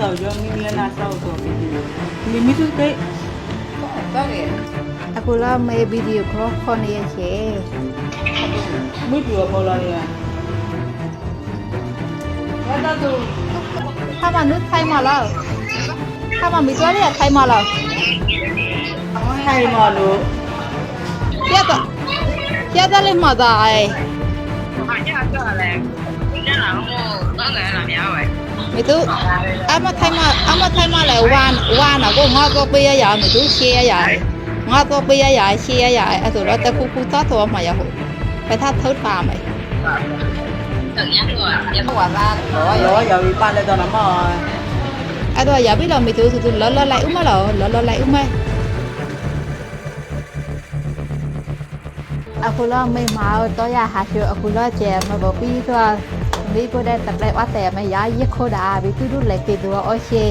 sao yo mi le na sao to mi mi mi tu ke to ke akula me video ko khon ye che mi tu ko la ya ya ta tu ถ้ามันนึกไทยมาแล้วถ้ามันมีตัวเรียกไทยมาแล้วไทยมาลูกเรียกอะเรียกได้เลยมาได้มาเรียกได้เลย mày thứ, ám mà thay mà ám mà thay mà lại quan quan nào cũng ngó có bia giờ mày tú chia giờ ngó có bia vậy, chia giờ à tụi nó tao cu cu tót tụi mà giờ phải thắt thớt phà mày. À? Rồi. À, giờ biết rồi mày tú tụi tụi lỡ lỡ lại uống mà lỡ lỡ lỡ lại uống mày à cô lo mày mà tôi à hạt sữa cô lo chè mà bỏ bia thôi. ဒီကိုတဲ့တက်လက်ဝတ်တယ်မရရခိုးတာဘီသူတို့လည်းကေတော့အရှိ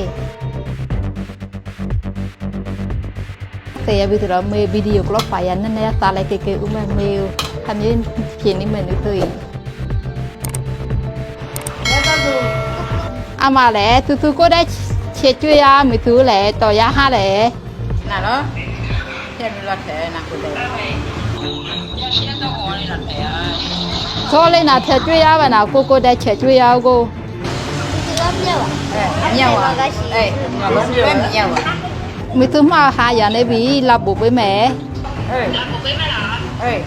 တဲ့ဘီတော့မေဗီဒီယိုကလောပါရနဲ့နဲ့တာလိုက်ကေကေဥမမေခမင်းပြင်းနေမနေတော့ရတာတော့အမလည်းသူသူကိုတဲ့ချေကျွေးရမသူလည်းတော်ရဟာလည်းနာနော်တဲ့မြတ်တဲ့နာကိုတဲ့ စောလေးနာထကျွေးရပါနာကိုကိုတဲ့ချေကျွေးရကိုအဲညောင်းပါအေးငါဘာပဲမညောင်းပါမသူမဟာရနေပြီလပ်ဖို့ပေးမယ်အေးအေး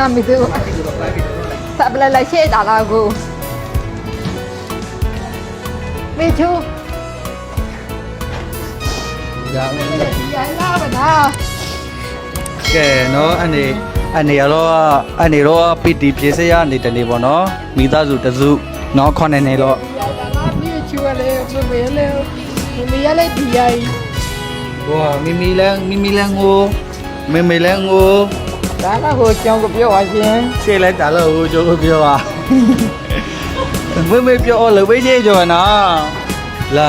နာမသူစပလလိုက်ရှေ့တာလာကိုမေချူရအောင်ရလာပါနာကဲနော်အနေအနေရတော့အနေတော့ပီတီပြေစရနေတယ်နေပေါ့နော်မိသားစုတစုနော်ခေါနေနေတော့ရလာမေချူလေမမေလေမမေရလေဒီယိုင်ဟိုမိမိလဲမိမိလဲငိုမေမေလဲငို ဒါကကိုကြောင်းကိုပြောပါရှင်ရှေ့လဲတာလို့ဟိုကျိုးပြောပါမေမေပြောလို့ပဲရှေ့ကျော်နော်လာ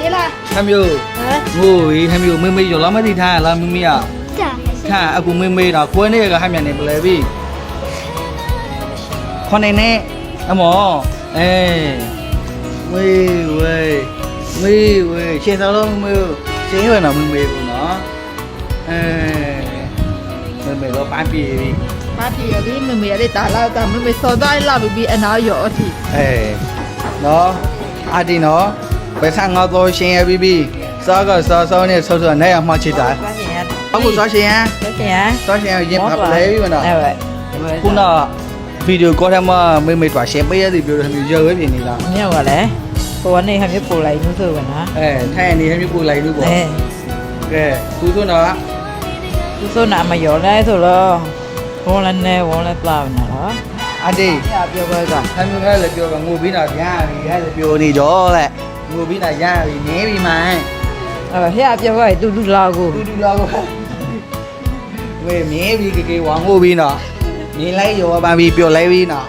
ဒီလားဟမ်မျိုးဟမ်ငိုဝေးဟမ်မျိုးမေမေကျော်လာမသိထားလားမိမိอ่ะကြာခါအခုမေမေတော့ခွဲနေကဟမ်မြန်နေပလဲပြီခေါနေနေအမောအေးဝေးဝေးဝေးဝေးရှင်းတော်လုံးမေရှင်းရနော်မေမေကိုနော်အဲ မေမေတော့ပန်းပြေပြီပါတီရဒီမမေရတာလာတာမမေစောတိုင်းလာပြီးအနာရောအထိအဲနော်အာဒီနော်ဘယ်ဆန်ငါတော့ရှင်းရပြီပြီစားကစားစားနဲ့ဆော့ဆော့နဲ့အမှချစ်တာပါရှင်အခုစားရှင်းရရရှင်စားရှင်းရင်ပါပလဲပြီမနော်အဲ့ဝဲခုနဗီဒီယိုကောထဲမှာမေမေတွာရှယ်ပေးရသည်ပြောတယ်မျိုးရွယ်ပြနေလားညောင်းပါလေကိုကနေဟမျိုးပို့လိုက်လို့ဆိုပါနော်အဲထိုင်နေဟမျိုးပူလိုက်လို့ပေါ့အဲကဲသူတို့နော်သူ ဆိုနာမယောလဲဆိုတော့ဝန်လည်းနဲ့ဝန်လည်းပလာနော် အတေးပြပြောပါကဟမျိုးကလည်းပြောကငိုပြီးတော့ရပြီဟဲ့လည်းပြောနေတော့လေငိုပြီးတော့ရပြီနေပြီမိုင်းအဲ့ဟဲ့ပြောပါတူတူလာကို တူတူလောကဝေးမြင်းပြီကေကေဝါငိုပြီးတော့မြင်းလိုက်ရောပါပြီပြောလိုက်ပြီးနော်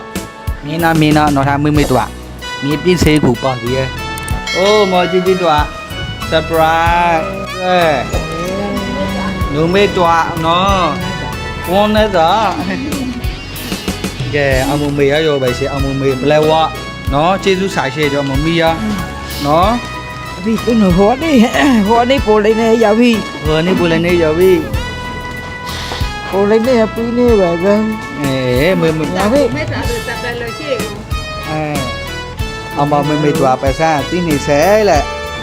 မြင်းနာမြင်းနာတော့ထားမေမေတွာမြင်းပြင်းစေးကူပေါ့ဒီရဲ့အိုးမော်ကြည့်ကြည့်တွာ surprise အဲ နုမေတွာနော်ဝန်နေတာကဲအမမေရရောပဲရှေအမမေဘလဲဝနော်ကျေးဇူးစာရှေတော့မမီယာနော်ဒီသူဟိုနေဟိုနေပို့လိုက်နေရပြီဟိုနေ့ပူလည်းနေရောပြီပို့လိုက်နေပြီးနေပါပဲအေးမေမေရပြီမေတာလို့တက်တယ်လို့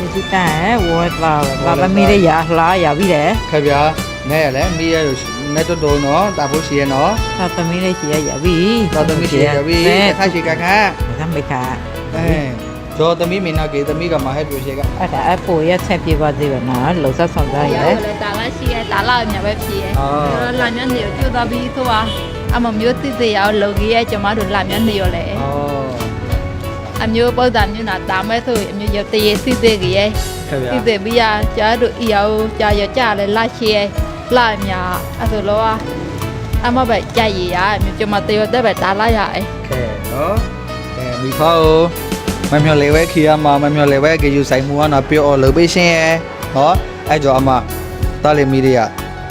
ရှိကိုအဲအမမေမေတွာပဲစားတင်းနေဆဲလေဒီစတန်ဝတ်လာလာသမီးလေးရလှရပြီတဲ့ခဗျာနဲ့ရလဲမီရလို့နဲ့တော်တော်နော်တာဖို့ရှိရနော်သာသမီးလေးရှိရရပြီတော်သမီးရှိရပြီနဲ့ခါရှိကခါကမ်းမိခါအဲဂျော်သမီးမင်းနာကေသမီးကမဟဲ့ပြရှိကအဲ့ဒါအပိုရဆက်ပြပါသေးပါနော်လုံဆက်ဆောင်ကြရရောလေတာလာရှိရတာလာညာပဲဖြစ်ရလာညနေကျတော့ပြီးသွားဟအမမျိုးတိတိရောက်လုံကြီးရဲ့ကျမတို့လာမြနေရလေဩ အမျိုးပုဒ်တာမျိုးနာတာမဲဆိုအမျိုးရတရေစိစိကြီးရဲ့ ခင်ဗျာ စိစိပြီးရကျားတို့အီယောကြာရကြလေလာချေလာမြအဲ့ဆိုတော့အမပဲကြရရအမျိုးကျမတရတဲ့ပဲတာလာရအဲ ခဲနော်အဲမိဖောက်မမျော်လေဝဲခီရမှာမမျော်လေဝဲကေယူဆိုင်မှုကနော်ပြောလို့ပေးရှင်ရဲ့ဟောအဲ့ကြောအမတားလေမီဒီယာ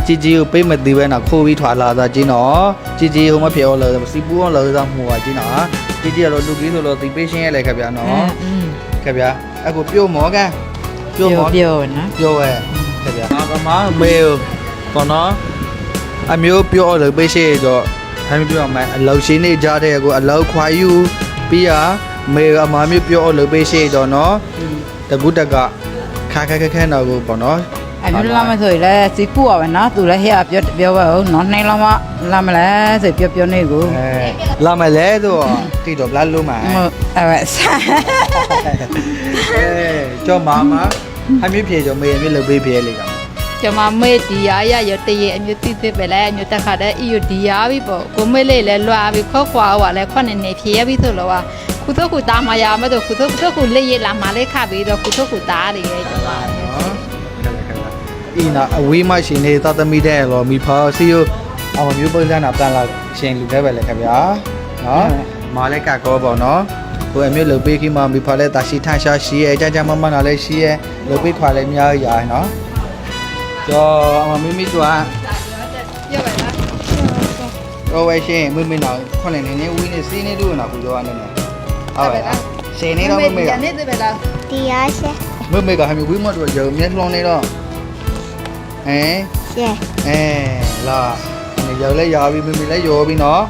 ជីជីကိုပေးမသိပဲနော်ခိုးပြီးထွာလာတာကြီးနော်ជីជីဟိုမဖြစ်အောင်လို့စီပူအောင်လို့ဆောင်မှုပါကြီးနော် ជីជីကတော့လူကြီးဆိုလို့ဒီပေးရှင်ရဲ့လေခင်ဗျာနော် อืม ခင်ဗျာအခုပြုတ်မော်ကန်ပြုတ်မော် ပြောနော် ပြောရဲခင်ဗျာငါကမမေပေါ်နော်အမျိုးပြောလို့ပေးရှိတော့ဟမ်းပြောမှအလောက်ရှင်းနေကြတဲ့ကိုအလောက်ခွာယူပြီးရမေအမမျိုးပြောလို့ပေးရှိတော့နော်တကူတကခါခါခါခါတော့ကိုပေါ့နော် အမျိုးလာမဆိုလေစီပူရပဲနော်သူလည်းဟဲ့ပြောပြောပါဦးနော်နိုင်လောက်မလာမလဲဆိုပြောပြောနေကိုအဲလာမလဲတော့တိတော့ဘလာလို့မှာမအဲ့ဝဆာအဲကြောမမအမျိုးပြေကြောမေအမျိုးလုပ်ပေးပြေလေကောင်ကျမမေဒီယာရရတရေအမျိုးတိတိပဲလေအမျိုးတက်ခါတဲ့အီယိုဒီယာပြီပေါ့ကိုမေလေးလဲလွာပြီခေါခွာဟွာလဲခွနေနေဖြေရပြီဆိုတော့ခုတော့ခုတာမရမတော့ခုတော့ခုတော့ခုလေးရလာမလေးခပြီးတော့ခုတော့ခုတားတယ်ကျမနော်အ င်းနာအဝေးမှရှင်နေသသမီတဲ့လောမိဖာစီယအမမျိုးပုံစံနာပြန်လာရှင်လူတဲ့ပဲလေခင်ဗျာနော်မာလည်းကကောပေါ့နော်ကိုအမျိုးလုပ်ပေးခိမမိဖာလည်းတာရှိထရှာရှိရဲ့ကြကြမမနာလည်းရှိရဲ့လုပ်ပေးခွာလည်းအများကြီးရနော်ကျော်အမမိမိတို့ကပြောပါလားတော့ဝဲရှင်မိမိနော်ခွနဲ့နေနေဝီးနေစီးနေလို့နော်ကူကျော်ကနေနေဟုတ်ပါလားရှင်နေတော့မိမိကနေတယ်ပဲလားတရားရှက်မိမိကဟမ်းဝီးမတော့ရုံမျက်လုံးနေတော့ ဟမ်ရှက်အဲလာနေရောက်လဲရာပြီမိမိလဲရောပြီနော်